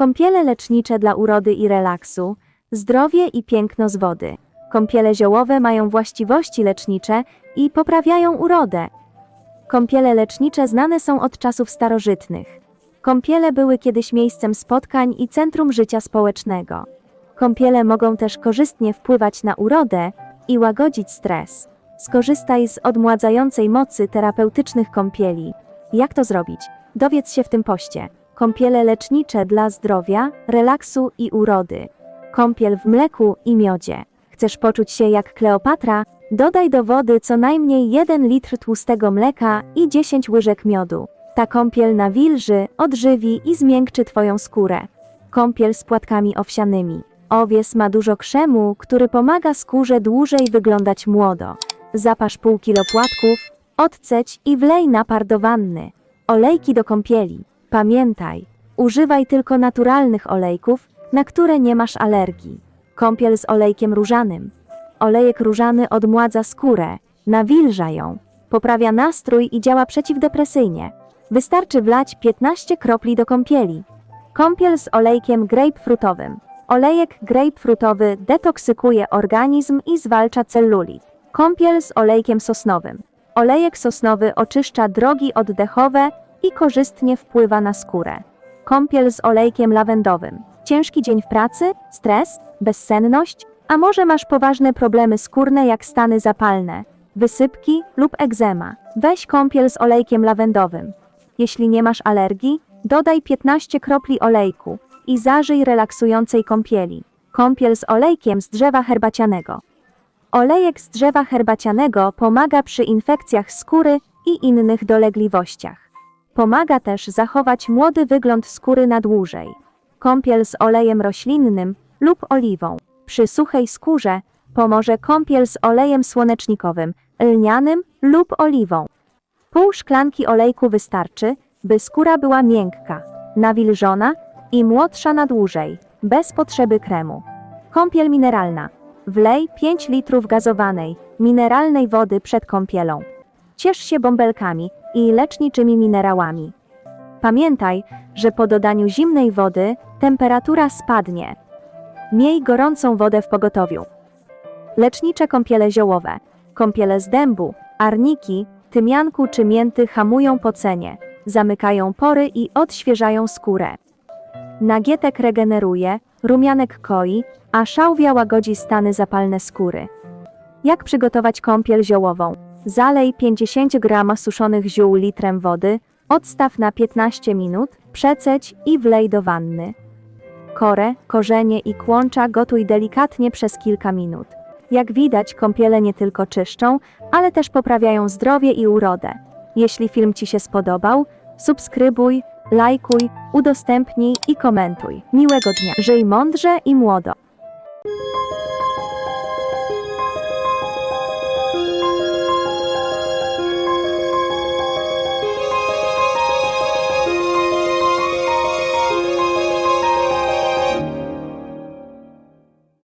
Kąpiele lecznicze dla urody i relaksu, zdrowie i piękno z wody. Kąpiele ziołowe mają właściwości lecznicze i poprawiają urodę. Kąpiele lecznicze znane są od czasów starożytnych. Kąpiele były kiedyś miejscem spotkań i centrum życia społecznego. Kąpiele mogą też korzystnie wpływać na urodę i łagodzić stres. Skorzystaj z odmładzającej mocy terapeutycznych kąpieli. Jak to zrobić? Dowiedz się w tym poście. Kąpiele lecznicze dla zdrowia, relaksu i urody. Kąpiel w mleku i miodzie. Chcesz poczuć się jak Kleopatra? Dodaj do wody co najmniej 1 litr tłustego mleka i 10 łyżek miodu. Ta kąpiel nawilży, odżywi i zmiękczy Twoją skórę. Kąpiel z płatkami owsianymi. Owies ma dużo krzemu, który pomaga skórze dłużej wyglądać młodo. Zapasz pół kilo płatków, odceć i wlej napar do wanny. Olejki do kąpieli. Pamiętaj, używaj tylko naturalnych olejków, na które nie masz alergii. Kąpiel z olejkiem różanym. Olejek różany odmładza skórę, nawilża ją, poprawia nastrój i działa przeciwdepresyjnie. Wystarczy wlać 15 kropli do kąpieli. Kąpiel z olejkiem grapefruitowym. Olejek grapefruitowy detoksykuje organizm i zwalcza cellulit. Kąpiel z olejkiem sosnowym. Olejek sosnowy oczyszcza drogi oddechowe i korzystnie wpływa na skórę. Kąpiel z olejkiem lawendowym. Ciężki dzień w pracy, stres, bezsenność, a może masz poważne problemy skórne jak stany zapalne, wysypki lub egzema. Weź kąpiel z olejkiem lawendowym. Jeśli nie masz alergii, dodaj 15 kropli olejku i zażyj relaksującej kąpieli. Kąpiel z olejkiem z drzewa herbacianego. Olejek z drzewa herbacianego pomaga przy infekcjach skóry i innych dolegliwościach. Pomaga też zachować młody wygląd skóry na dłużej. Kąpiel z olejem roślinnym lub oliwą. Przy suchej skórze pomoże kąpiel z olejem słonecznikowym, lnianym lub oliwą. Pół szklanki olejku wystarczy, by skóra była miękka, nawilżona i młodsza na dłużej, bez potrzeby kremu. Kąpiel mineralna. Wlej 5 litrów gazowanej, mineralnej wody przed kąpielą. Ciesz się bąbelkami i leczniczymi minerałami. Pamiętaj, że po dodaniu zimnej wody temperatura spadnie. Miej gorącą wodę w pogotowiu. Lecznicze kąpiele ziołowe. Kąpiele z dębu, arniki, tymianku czy mięty hamują pocenie, zamykają pory i odświeżają skórę. Nagietek regeneruje, rumianek koi, a szałwia łagodzi stany zapalne skóry. Jak przygotować kąpiel ziołową? Zalej 50 g suszonych ziół litrem wody, odstaw na 15 minut, przeceć i wlej do wanny. Korę, korzenie i kłącza gotuj delikatnie przez kilka minut. Jak widać, kąpiele nie tylko czyszczą, ale też poprawiają zdrowie i urodę. Jeśli film Ci się spodobał, subskrybuj, lajkuj, udostępnij i komentuj. Miłego dnia. Żyj mądrze i młodo.